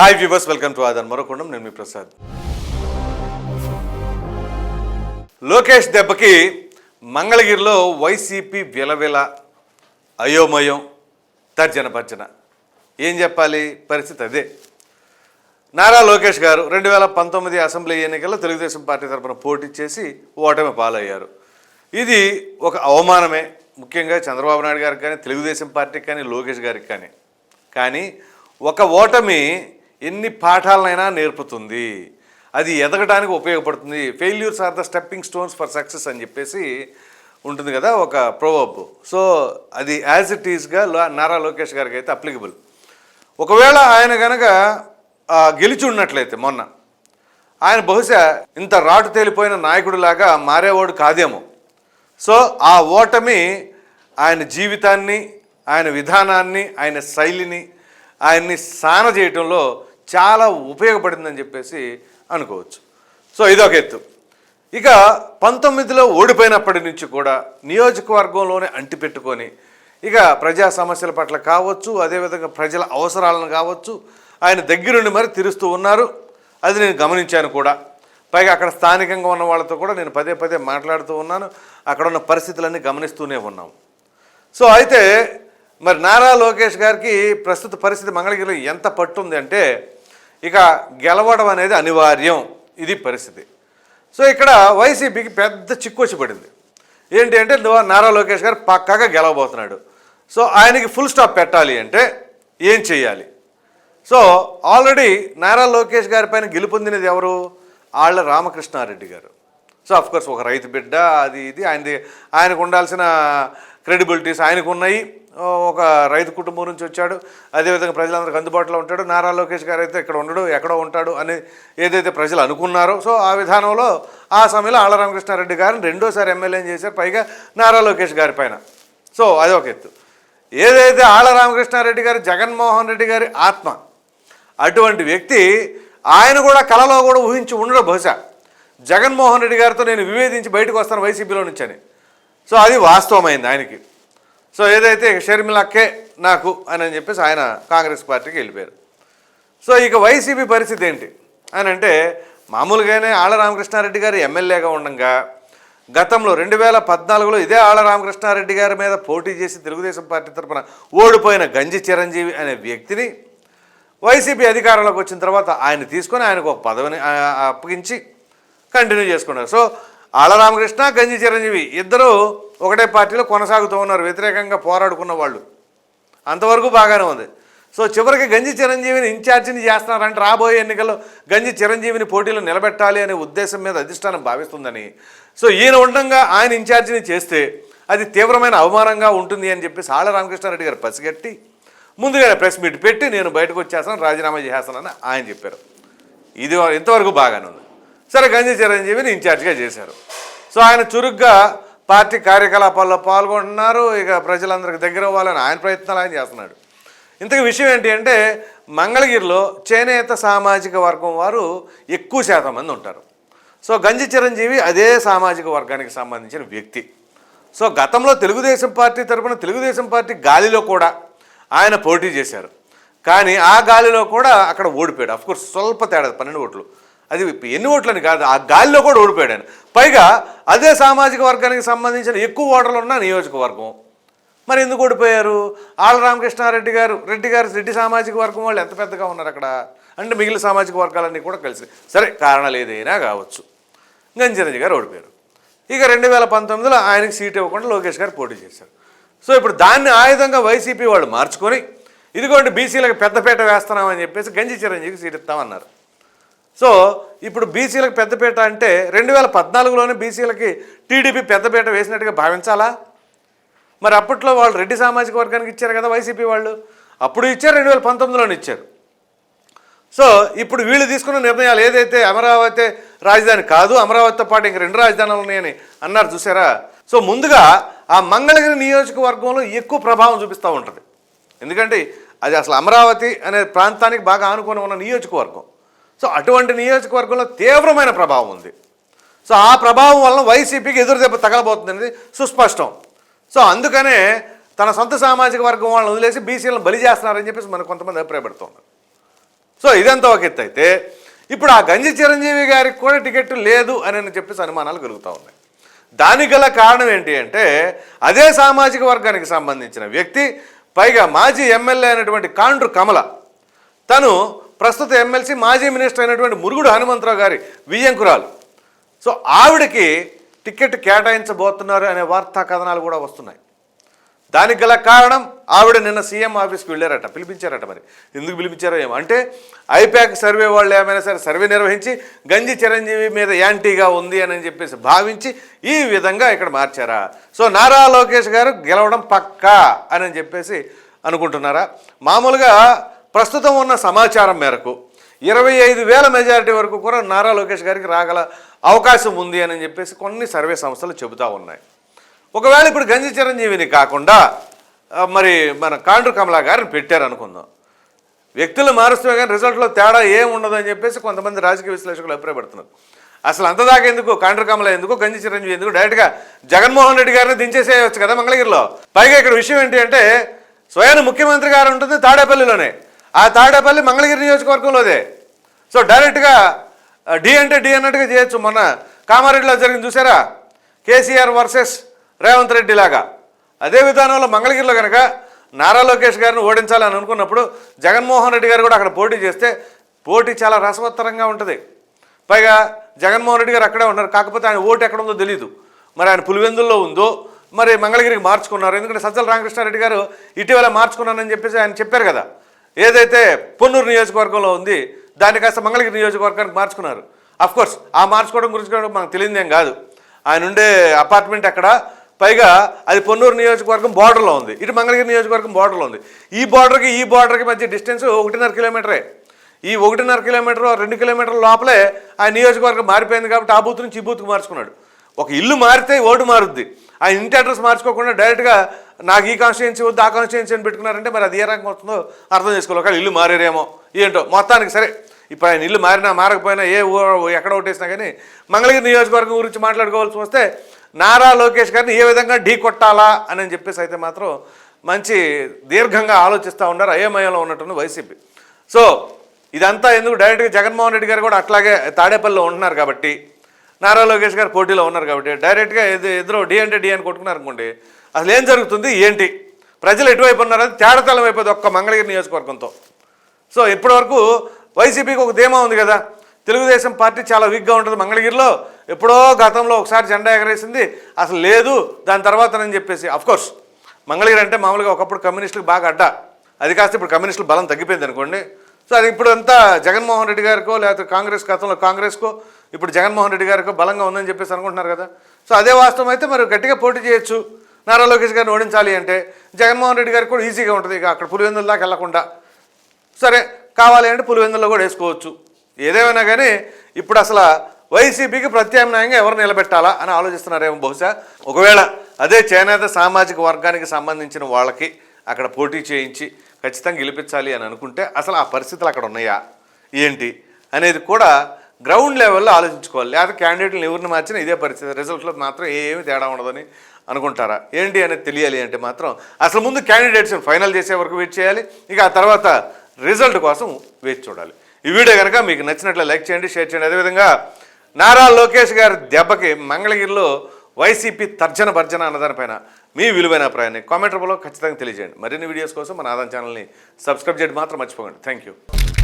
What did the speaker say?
Hi viewers welcome to other మరొకుండం నేను మీ ప్రసాద్ లోకేష్ దెబ్బకి మంగళగిరిలో వైసీపీ విలవిల అయోమయం తర్జన భర్జన ఏం చెప్పాలి పరిస్థితి అదే నారా లోకేష్ గారు రెండు వేల పంతొమ్మిది అసెంబ్లీ ఎన్నికల్లో తెలుగుదేశం పార్టీ తరఫున పోటీ చేసి ఓటమి పాలయ్యారు ఇది ఒక అవమానమే ముఖ్యంగా చంద్రబాబు నాయుడు గారికి కానీ తెలుగుదేశం పార్టీకి కానీ లోకేష్ గారికి కానీ కానీ ఒక ఓటమి ఎన్ని పాఠాలనైనా నేర్పుతుంది. అది ఎదగడానికి ఉపయోగపడుతుంది. Failures are the stepping stones for success అని చెప్పేసి ఉంటుంది కదా ఒక ప్రోవబ్ సో అది యాజ్ ఇట్ ఈస్గా నారా లోకేష్ గారికి అయితే అప్లికబుల్ ఒకవేళ ఆయన కనుక గెలిచి ఉన్నట్లయితే మొన్న ఆయన బహుశా ఇంత రాటు తేలిపోయిన నాయకుడిలాగా మారేవాడు కాదేమో. సో ఆ ఓటమి ఆయన జీవితాన్ని ఆయన విధానాన్ని ఆయన శైలిని ఆయన్ని సాన చేయటంలో చాలా ఉపయోగపడిందని చెప్పేసి అనుకోవచ్చు. సో ఇదొక ఎత్తు. ఇక పంతొమ్మిదిలో ఓడిపోయినప్పటి నుంచి కూడా నియోజకవర్గంలోనే అంటిపెట్టుకొని ఇక ప్రజా సమస్యల పట్ల కావచ్చు అదేవిధంగా ప్రజల అవసరాలను కావచ్చు ఆయన దగ్గరుండి మరి తీరుస్తూ ఉన్నారు. అది నేను గమనించాను కూడా. పైగా అక్కడ స్థానికంగా ఉన్న వాళ్ళతో కూడా నేను పదే పదే మాట్లాడుతూ ఉన్నాను. అక్కడ ఉన్న పరిస్థితులన్నీ గమనిస్తూనే ఉన్నాం. సో అయితే మరి నారా లోకేష్ గారికి ప్రస్తుత పరిస్థితి మంగళగిరిలో ఎంత పట్టుంది అంటే ఇక గెలవడం అనేది అనివార్యం. ఇది పరిస్థితి. సో ఇక్కడ వైసీపీకి పెద్ద చిక్కువచ్చి పడింది. ఏంటి అంటే నారా లోకేష్ గారు పక్కాగా గెలవబోతున్నాడు. సో ఆయనకి ఫుల్ స్టాప్ పెట్టాలి అంటే ఏం చేయాలి సో ఆల్రెడీ నారా లోకేష్ గారి పైన గెలుపొందినది ఎవరు? ఆళ్ళ రామకృష్ణారెడ్డి గారు. సో అఫ్కోర్స్ ఒక రైతు బిడ్డ అది ఇది. ఆయనది ఆయనకు ఉండాల్సిన క్రెడిబిలిటీస్ ఆయనకు ఉన్నాయి. ఒక రైతు కుటుంబం నుంచి వచ్చాడు. అదేవిధంగా ప్రజలందరికీ అందుబాటులో ఉంటాడు. నారా లోకేష్ గారు అయితే ఇక్కడ ఉండడు ఎక్కడో ఉంటాడు అని ఏదైతే ప్రజలు అనుకున్నారో సో ఆ విధానంలో ఆ సమయంలో ఆళ్ళ రామకృష్ణారెడ్డి గారిని రెండోసారి ఎమ్మెల్యేని చేశారు. పైగా నారా లోకేష్ గారి పైన. సో అది ఒక ఎత్తు. ఏదైతే ఆళ్ళ రామకృష్ణారెడ్డి గారు జగన్మోహన్ రెడ్డి గారి ఆత్మ అటువంటి వ్యక్తి ఆయన కూడా కలలో కూడా ఊహించి ఉండడు బహుశా. జగన్మోహన్ రెడ్డి గారితో నేను వివేదించి బయటకు వస్తాను వైసీపీలో నుంచి అని సో అది వాస్తవమైంది ఆయనకి. సో ఏదైతే షర్మిలక్కే నాకు అని అని చెప్పేసి ఆయన కాంగ్రెస్ పార్టీకి వెళ్ళిపోయారు. సో ఇక వైసీపీ పరిస్థితి ఏంటి? అని అంటే మామూలుగానే ఆళ్ళ రామకృష్ణారెడ్డి గారు ఎమ్మెల్యేగా ఉండగా గతంలో రెండు వేల పద్నాలుగులో ఇదే ఆళ్ళ రామకృష్ణారెడ్డి గారి మీద పోటీ చేసి తెలుగుదేశం పార్టీ తరఫున ఓడిపోయిన గంజి చిరంజీవి అనే వ్యక్తిని వైసీపీ అధికారంలోకి వచ్చిన తర్వాత ఆయన తీసుకొని ఆయనకు ఒక పదవిని అప్పగించి కంటిన్యూ చేసుకున్నారు. సో ఆళ్ళ రామకృష్ణ గంజి చిరంజీవి ఇద్దరు ఒకటే పార్టీలో కొనసాగుతూ ఉన్నారు వ్యతిరేకంగా పోరాడుకున్న వాళ్ళు. అంతవరకు బాగానే ఉంది. సో చివరికి గంజి చిరంజీవిని ఇన్ఛార్జిని చేస్తున్నారంటే రాబోయే ఎన్నికల్లో గంజి చిరంజీవిని పోటీలో నిలబెట్టాలి అనే ఉద్దేశం మీద అధిష్టానం భావిస్తుందని. సో ఈయన ఉండగా ఆయన ఇన్ఛార్జిని చేస్తే అది తీవ్రమైన అవమానంగా ఉంటుంది అని చెప్పేసి ఆళ్ళ రామకృష్ణారెడ్డి గారు పసిగట్టి ముందుగానే ప్రెస్ మీట్ పెట్టి నేను బయటకు వచ్చేస్తాను రాజీనామా చేస్తానని ఆయన చెప్పారు. ఇది ఇంతవరకు బాగానే ఉంది. సరే గంజి చిరంజీవిని ఇన్ఛార్జిగా చేశారు. సో ఆయన చురుగ్గా పార్టీ కార్యకలాపాల్లో పాల్గొంటున్నారు. ఇక ప్రజలందరికీ దగ్గర అవ్వాలని ఆయన ప్రయత్నాలు ఆయన చేస్తున్నాడు. ఇంతకు విషయం ఏంటి అంటే మంగళగిరిలో చేనేత సామాజిక వర్గం వారు ఎక్కువ శాతం మంది ఉంటారు. సో గంజి చిరంజీవి అదే సామాజిక వర్గానికి సంబంధించిన వ్యక్తి. సో గతంలో తెలుగుదేశం పార్టీ తరపున తెలుగుదేశం పార్టీ గాలిలో కూడా ఆయన పోటీ చేశారు. కానీ ఆ గాలిలో కూడా అక్కడ ఓడిపోయాడు. అఫ్కోర్స్ స్వల్ప తేడా పన్నెండు ఓట్లు. అది ఎన్ని ఓట్లని కాదు ఆ గాలిలో కూడా ఓడిపోయాడు ఆయన. పైగా అదే సామాజిక వర్గానికి సంబంధించిన ఎక్కువ ఓటర్లు ఉన్న నియోజకవర్గం. మరి ఎందుకు ఓడిపోయారు? ఆళ్ళ రామకృష్ణారెడ్డి గారు రెడ్డి గారు రెడ్డి సామాజిక వర్గం వాళ్ళు ఎంత పెద్దగా ఉన్నారు అక్కడ? అంటే మిగిలిన సామాజిక వర్గాలన్నీ కూడా కలిసి. సరే కారణాలు ఏదైనా కావచ్చు. గంజిరంజి గారు ఓడిపోయారు. ఇక రెండు వేల పంతొమ్మిదిలో ఆయనకి సీట్ ఇవ్వకుండా లోకేష్ గారు పోటీ చేశారు. సో ఇప్పుడు దాన్ని ఆయుధంగా వైసీపీ వాళ్ళు మార్చుకొని ఇదిగోండి బీసీలకు పెద్దపేట వేస్తున్నామని చెప్పేసి గంజి చిరంజీవికి సీట్ ఇస్తామన్నారు. సో ఇప్పుడు బీసీలకు పెద్దపీట అంటే రెండు వేల పద్నాలుగులోనే బీసీలకి టీడీపీ పెద్దపీట వేసినట్టుగా భావించాలా? మరి అప్పట్లో వాళ్ళు రెడ్డి సామాజిక వర్గానికి ఇచ్చారు కదా వైసీపీ వాళ్ళు. అప్పుడు ఇచ్చారు రెండు వేల పంతొమ్మిదిలోనే ఇచ్చారు. సో ఇప్పుడు వీళ్ళు తీసుకున్న నిర్ణయాలు ఏదైతే అమరావతి రాజధాని కాదు అమరావతితో పాటు ఇంక రెండు రాజధానులు ఉన్నాయని అన్నారు చూసారా? సో ముందుగా ఆ మంగళగిరి నియోజకవర్గంలో ఎక్కువ ప్రభావం చూపిస్తూ ఉంటుంది. ఎందుకంటే అది అసలు అమరావతి అనే ప్రాంతానికి బాగా ఆనుకొని ఉన్న నియోజకవర్గం. సో అటువంటి నియోజకవర్గంలో తీవ్రమైన ప్రభావం ఉంది. సో ఆ ప్రభావం వలన వైసీపీకి ఎదురు దెబ్బ తగలబోతుంది అనేది సుస్పష్టం. సో అందుకనే తన సొంత సామాజిక వర్గం వాళ్ళని వదిలేసి బీసీలను బలి చేస్తున్నారని చెప్పేసి మనకు కొంతమంది అభిప్రాయపడుతున్నారు. సో ఇదంతా ఒక ఎత్తు అయితే ఇప్పుడు ఆ గంజి చిరంజీవి గారికి కూడా టికెట్ లేదు అని చెప్పేసి అనుమానాలు కలుగుతూ ఉన్నాయి. దానికి గల కారణం ఏంటి అంటే అదే సామాజిక వర్గానికి సంబంధించిన వ్యక్తి పైగా మాజీ ఎమ్మెల్యే అయినటువంటి కాండ్రు కమల తను ప్రస్తుత ఎమ్మెల్సీ మాజీ మినిస్టర్ అయినటువంటి మురుగుడు హనుమంతరావు గారి వియ్యంకురాలు. సో ఆవిడకి టికెట్ కేటాయించబోతున్నారు అనే వార్తా కథనాలు కూడా వస్తున్నాయి. దానికి గల కారణం ఆవిడ నిన్న సీఎం ఆఫీస్కి వెళ్ళారట పిలిపించారట మరి. ఎందుకు పిలిపించారో ఏమో. అంటే ఐప్యాక్ సర్వే వాళ్ళు ఏమైనా సరే సర్వే నిర్వహించి గంజి చిరంజీవి మీద యాంటీగా ఉంది అని చెప్పేసి భావించి ఈ విధంగా ఇక్కడ మార్చారా? సో నారా లోకేష్ గారు గెలవడం పక్కా అని చెప్పేసి అనుకుంటున్నారా? మామూలుగా ప్రస్తుతం ఉన్న సమాచారం మేరకు ఇరవై ఐదు వేల మెజారిటీ వరకు కూడా నారా లోకేష్ గారికి రాగల అవకాశం ఉంది అని చెప్పేసి కొన్ని సర్వే సంస్థలు చెబుతూ ఉన్నాయి. ఒకవేళ ఇప్పుడు గంజి చిరంజీవిని కాకుండా మరి మన కాండ్రు కమలా గారిని పెట్టారు అనుకుందాం. వ్యక్తులు మారుస్తే కానీ రిజల్ట్లో తేడా ఏం అని చెప్పేసి కొంతమంది రాజకీయ విశ్లేషకులు అభిప్రాయపడుతున్నారు. అసలు అంతదాకా ఎందుకు? కాండ్రు కమల ఎందుకు? గంజి చిరంజీవి ఎందుకు? డైరెక్ట్గా జగన్మోహన్ రెడ్డి గారిని దించేసేయచ్చు కదా మంగళగిరిలో. పైగా ఇక్కడ విషయం ఏంటి అంటే స్వయం ముఖ్యమంత్రి గారు ఉంటుంది తాడేపల్లిలోనే. ఆ తాడేపల్లి మంగళగిరి నియోజకవర్గంలోదే. సో డైరెక్ట్గా డి అంటే డి అన్నట్టుగా చేయొచ్చు. మొన్న కామారెడ్డిలో జరిగింది చూసారా? కేసీఆర్ వర్సెస్ రేవంత్ రెడ్డి లాగా. అదే విధానంలో మంగళగిరిలో కనుక నారా లోకేష్ గారిని ఓడించాలని అనుకున్నప్పుడు జగన్మోహన్ రెడ్డి గారు కూడా అక్కడ పోటీ చేస్తే పోటీ చాలా రసవత్తరంగా ఉంటుంది. పైగా జగన్మోహన్ రెడ్డి గారు అక్కడే ఉన్నారు. కాకపోతే ఆయన ఓటు ఎక్కడ ఉందో తెలియదు మరి ఆయన పులివెందుల్లో ఉందో మరి మంగళగిరికి మార్చుకున్నారు. ఎందుకంటే సజ్జల రామకృష్ణారెడ్డి గారు ఇటీవల మార్చుకున్నానని చెప్పేసి ఆయన చెప్పారు కదా. ఏదైతే పొన్నూరు నియోజకవర్గంలో ఉంది దాన్ని కాస్త మంగళగిరి నియోజకవర్గానికి మార్చుకున్నారు. అఫ్ కోర్స్ ఆ మార్చుకోవడం గురించి కూడా మనకు తెలియదేం కాదు. ఆయన ఉండే అపార్ట్మెంట్ అక్కడ పైగా అది పొన్నూరు నియోజకవర్గం బార్డర్లో ఉంది. ఇటు మంగళగిరి నియోజకవర్గం బార్డర్లో ఉంది. ఈ బార్డర్కి ఈ బార్డర్కి మధ్య డిస్టెన్స్ ఒకటిన్నర కిలోమీటరే ఈ ఒకటిన్నర కిలోమీటర్ రెండు కిలోమీటర్ల లోపలే ఆ నియోజకవర్గం మారిపోయింది కాబట్టి ఆ బూత్ నుంచి ఈ బూత్కి మార్చుకున్నాడు. ఒక ఇల్లు మారితే ఓటు మారుద్ది. ఆ ఇంటి అడ్రస్ మార్చుకోకుండా డైరెక్ట్గా నాకు ఈ కాన్స్టిట్యున్సీ వద్దు ఆ కాన్స్టిట్యున్సీ అని పెట్టుకున్నారంటే మరి అది ఏ రకంగా వస్తుందో అర్థం చేసుకోవాలి. ఒకవేళ ఇల్లు మారేరేమో ఏంటో మొత్తానికి సరే. ఇప్పుడు ఆయన ఇల్లు మారినా మారకపోయినా ఏ ఊ ఎక్కడ ఓటేసినా కానీ మంగళగిరి నియోజకవర్గం గురించి మాట్లాడుకోవాల్సి వస్తే నారా లోకేష్ గారిని ఏ విధంగా ఢీ కొట్టాలా అని చెప్పేసి అయితే మాత్రం మంచి దీర్ఘంగా ఆలోచిస్తూ ఉన్నారు అయోమయంలో ఉన్నట్టుంది వైసీపీ. సో ఇదంతా ఎందుకు డైరెక్ట్గా జగన్మోహన్ రెడ్డి గారు కూడా అట్లాగే తాడేపల్లిలో ఉంటున్నారు కాబట్టి నారా లోకేష్ గారు పోటీలో ఉన్నారు కాబట్టి డైరెక్ట్గా ఎదురు డి అంటే డి అని కొట్టుకున్నారు అనుకోండి అసలు ఏం జరుగుతుంది? ఏంటి? ప్రజలు ఎటువైపు ఉన్నారు? అది తేడతలం అయిపోతుంది ఒక్క మంగళగిరి నియోజకవర్గంతో. సో ఇప్పటివరకు వైసీపీకి ఒక ధీమా ఉంది కదా? తెలుగుదేశం పార్టీ చాలా వీక్గా ఉంటుంది మంగళగిరిలో. ఎప్పుడో గతంలో ఒకసారి జెండా ఎగరేసింది. అసలు లేదు దాని తర్వాతనని చెప్పేసి. అఫ్కోర్స్ మంగళగిరి అంటే మామూలుగా ఒకప్పుడు కమ్యూనిస్టులకు బాగా అడ్డ. అది కాస్త ఇప్పుడు కమ్యూనిస్టులు బలం తగ్గిపోయింది అనుకోండి. సో అది ఇప్పుడు అంతా జగన్మోహన్ రెడ్డి గారికో లేకపోతే కాంగ్రెస్ గతంలో కాంగ్రెస్కో ఇప్పుడు జగన్మోహన్ రెడ్డి గారికో బలంగా ఉందని చెప్పేసి అనుకుంటున్నారు కదా? సో అదే వాస్తవం అయితే మరి గట్టిగా పోటీ చేయొచ్చు. నారా లోకేష్ గారిని ఓడించాలి అంటే జగన్మోహన్ రెడ్డి గారికి కూడా ఈజీగా ఉంటుంది. ఇక అక్కడ పులివెందుల దాకా వెళ్ళకుండా సరే కావాలి అంటే పులివెందుల్లో కూడా వేసుకోవచ్చు. ఏదేమైనా కానీ ఇప్పుడు అసలు వైసీపీకి ప్రత్యామ్నాయంగా ఎవరు నిలబెట్టాలా అని ఆలోచిస్తున్నారేమో బహుశా. ఒకవేళ అదే చేనేత సామాజిక వర్గానికి సంబంధించిన వాళ్ళకి అక్కడ పోటీ చేయించి ఖచ్చితంగా గెలిపించాలి అని అనుకుంటే అసలు ఆ పరిస్థితులు అక్కడ ఉన్నాయా? ఏంటి? అనేది కూడా గ్రౌండ్ లెవెల్లో ఆలోచించుకోవాలి. లేదా క్యాండిడేట్లు ఎవరిని మార్చినా ఇదే పరిస్థితి. రిజల్ట్లో మాత్రం ఏమీ తేడా ఉండదని అనుకుంటారా? ఏంటి అనేది తెలియాలి అంటే మాత్రం అసలు ముందు క్యాండిడేట్స్ ఫైనల్ చేసే వరకు వెయిట్ చేయాలి. ఇక ఆ తర్వాత రిజల్ట్ కోసం వేచి చూడాలి. ఈ వీడియో కనుక మీకు నచ్చినట్లు లైక్ చేయండి షేర్ చేయండి. అదేవిధంగా నారా లోకేష్ గారి దెబ్బకి మంగళగిరిలో వైసీపీ తర్జన భర్జన అన్నదానిపైన మీ విలువైన అభిప్రాయాన్ని కామెంట్ రూపంలో ఖచ్చితంగా తెలియజేయండి. మరిన్ని వీడియోస్ కోసం మన ఆదాం ఛానల్ని సబ్స్క్రైబ్ చేయడం మాత్రం మర్చిపోకండి. Thank you